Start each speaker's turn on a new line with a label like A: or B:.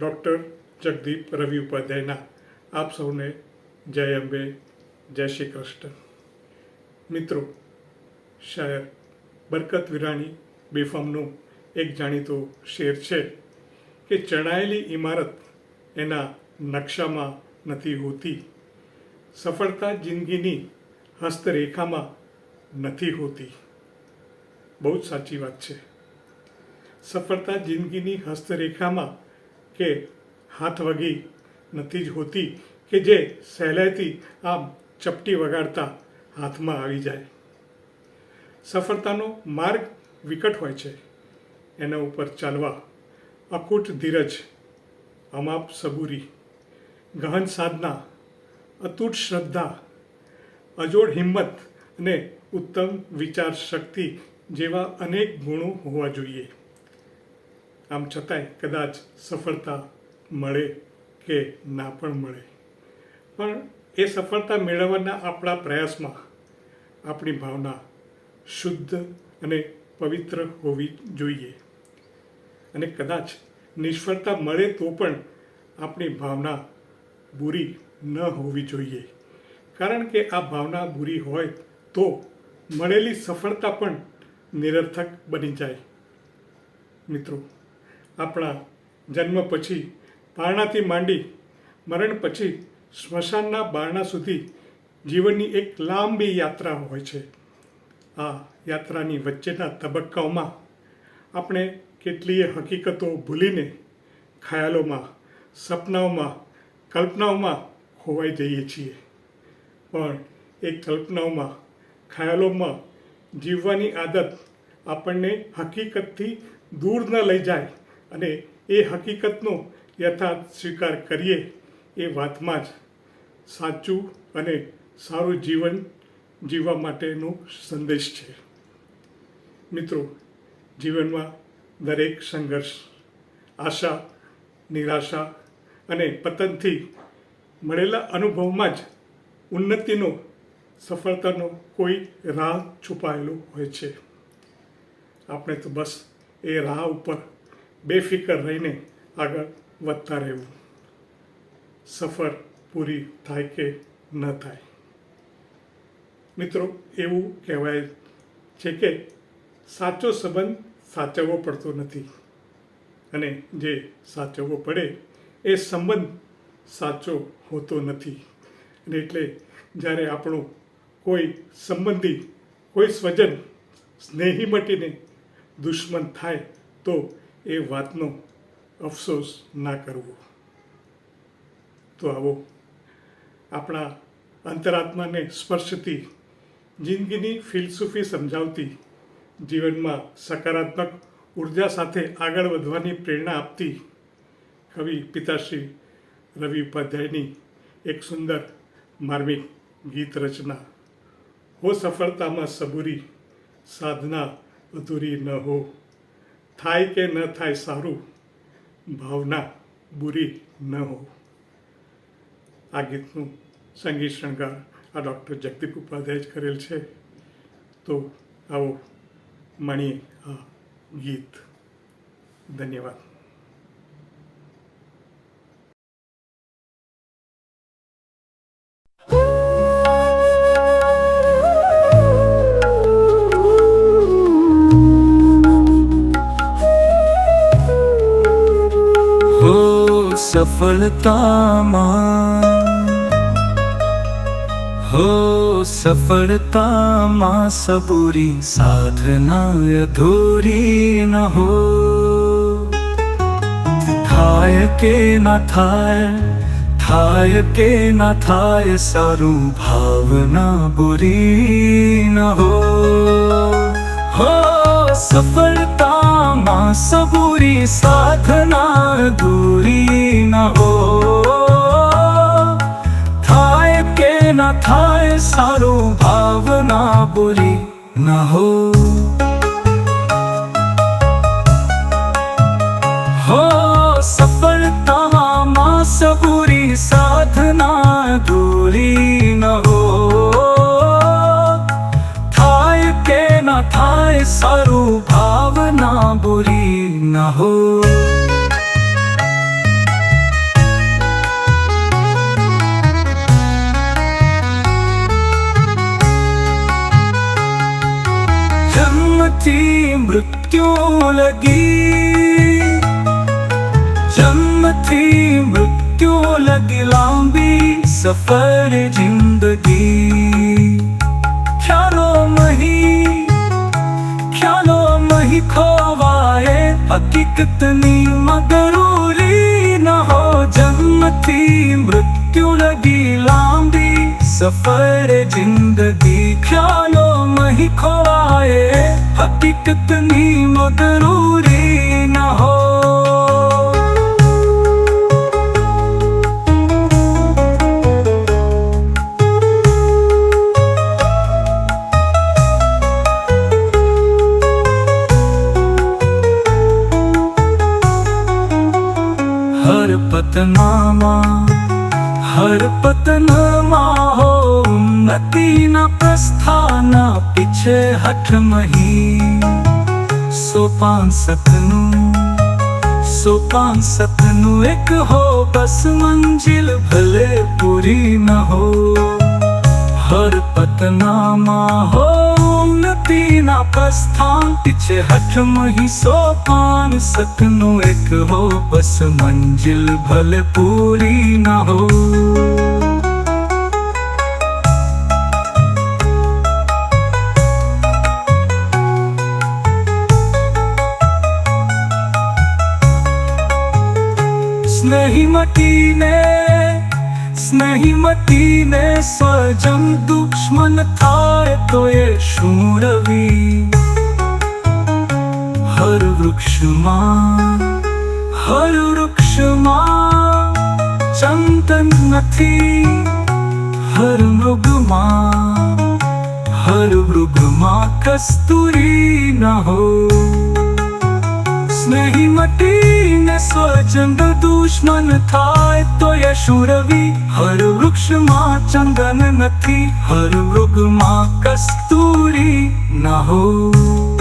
A: Doctor Jagdeep રવિ ઉપાધ્યાયના આપ સૌને જય અંબે, જય શ્રી કૃષ્ણ. મિત્રો, શાયર બરકત વિરાણી બેફામનું એક જાણીતો શેર છે કે ચણાયેલી ઇમારત એના નકશામાં નથી હોતી. સફળતા જિંદગીની હસ્તરેખામાં નથી હોતી. બહુ જ સાચી વાત છે. સફળતા જિંદગીની હસ્તરેખામાં કે હાથ વગી નથી જ હોતી કે જે સહેલાઈથી આમ ચપટી વગાડતા હાથમાં આવી જાય. સફળતાનો માર્ગ વિકટ હોય છે. એના ઉપર ચાલવા અકૂટ ધીરજ, અમાપ સબૂરી ગહન સાધના, અતૂટ શ્રદ્ધા, અજોડ હિંમત અને ઉત્તમ વિચાર શક્તિ જેવા અનેક ગુણો હોવા જોઈએ. આમ છતાંય કદાચ સફળતા મળે કે ના પણ મળે. પણ એ સફળતા મેળવવાના આપણા પ્રયાસમાં આપણી ભાવના શુદ્ધ અને પવિત્ર હોવી જોઈએ. અને કદાચ નિષ્ફળતા મળે તો પણ આપણી ભાવના બુરી ન હોવી જોઈએ. કારણ કે આ ભાવના બુરી હોય તો મળેલી સફળતા પણ નિરર્થક બની જાય. મિત્રો આપણા જન્મ પછી પારણાથી માંડી મરણ પછી સ્મશાનના બારણા સુધી જીવનની એક લાંબી યાત્રા હોય છે. આ યાત્રાની વચ્ચેના તબક્કાઓમાં આપણે કેટલીય હકીકતો ભૂલીને ખ્યાલોમાં, સપનાઓમાં, કલ્પનાઓમાં ખોવાઈ જઈએ છીએ. પણ એ કલ્પનાઓમાં, ખ્યાલોમાં જીવવાની આદત આપણને હકીકતથી દૂર ન લઈ જાય અને એ હકીકતનો યથાર્થ સ્વીકાર કરીએ એ વાતમાં જ સાચું અને સારું જીવન જીવવા માટેનો સંદેશ છે. મિત્રો, જીવનમાં દરેક સંઘર્ષ, આશા, નિરાશા અને પતનથી મળેલા અનુભવમાં જ ઉન્નતિનો, સફળતાનો કોઈ રાહ છુપાયેલો હોય છે. આપણે તો બસ એ રાહ ઉપર બેફિકર રહીને આગળ વધતા રહેવું. સફર પૂરી થાય કે ન થાય? મિત્રો, એવું કહેવાય છે કે સાચો સંબંધ સાચવવો પડતો નથી. અને જે સાચવવો પડે, એ સંબંધ સાચો હોતો નથી. અને એટલે જ્યારે આપણો કોઈ સંબંધી, કોઈ સ્વજન સ્નેહી મટીને દુશ્મન થાય, તો એ વાતનો અફસોસ ના કરવો. તો આવો, આપણા અંતરાત્માને સ્પર્શતી, જિંદગીની ફિલસૂફી સમજાવતી, જીવનમાં સકારાત્મક ઊર્જા સાથે આગળ વધવાની પ્રેરણા આપતી, કવિ પિતાશ્રી રવિ ઉપાધ્યાયની એક સુંદર માર્મિક ગીત રચના, હો સફળતામાં સબૂરી, સાધના અધૂરી ન હો. થાય કે ન થાય સારું ભાવના બુરી ન હો આ ગીતનું સંગીત શણગાર આ ડૉક્ટર જગદીપ ઉપાધ્યાય જ કરેલ છે. તો આવો માણીએ આ ગીત. ધન્યવાદ.
B: સફળતામાં હો સફળતામાં સબૂરી સાધના અધૂરી ન હો થાય કે ના થાય થાય કે ના થાય સારું ભાવના બુરી ન હો હો સફળતામાં સબૂરી સાધના દૂરી ન હો થાય કે ન થાય સારું ભાવના બુરી ન હો ना बुरी न हो। જન્મથી મૃત્યુ લગી જન્મથી મૃત્યુ લગી લાંબી સફર જિંદગી ન હો જન્મથી મૃત્યુ લગી લાંબી સફર જિંદગી ખ્યાલો મહી ખોવાએ હકીકતની મગરૂરી ન હો હર પતનામાં હર પતનમાં હો ઉન્નતિના પ્રસ્થાના પીછે હઠ મહી સોપાન સતનું સોપાન સતનું એક હો બસ મંજિલ ભલે પૂરી ન હો હર પતનામાં હો ઉન્નતિના પ્રસ્થાન પીછે હઠ મહી સોપાન સતનું એક હો બસ મંજિલ ભલે પૂરી ન હો સ્નેહી મટીને સ્નેહી મટીને સ્વજન દુશ્મન થાય તો એ શું રવિ હર વૃક્ષમાં હર વૃક્ષમાં ચંદન નથી હર મૃગમાં હર મૃગમાં કસ્તુરી ન હો સ્નેહી મટીને સ્વજન દુશ્મન થાય તો યશુરવી હર વૃક્ષમાં ચંદન નથી હર મૃગમાં કસ્તુરી ના હો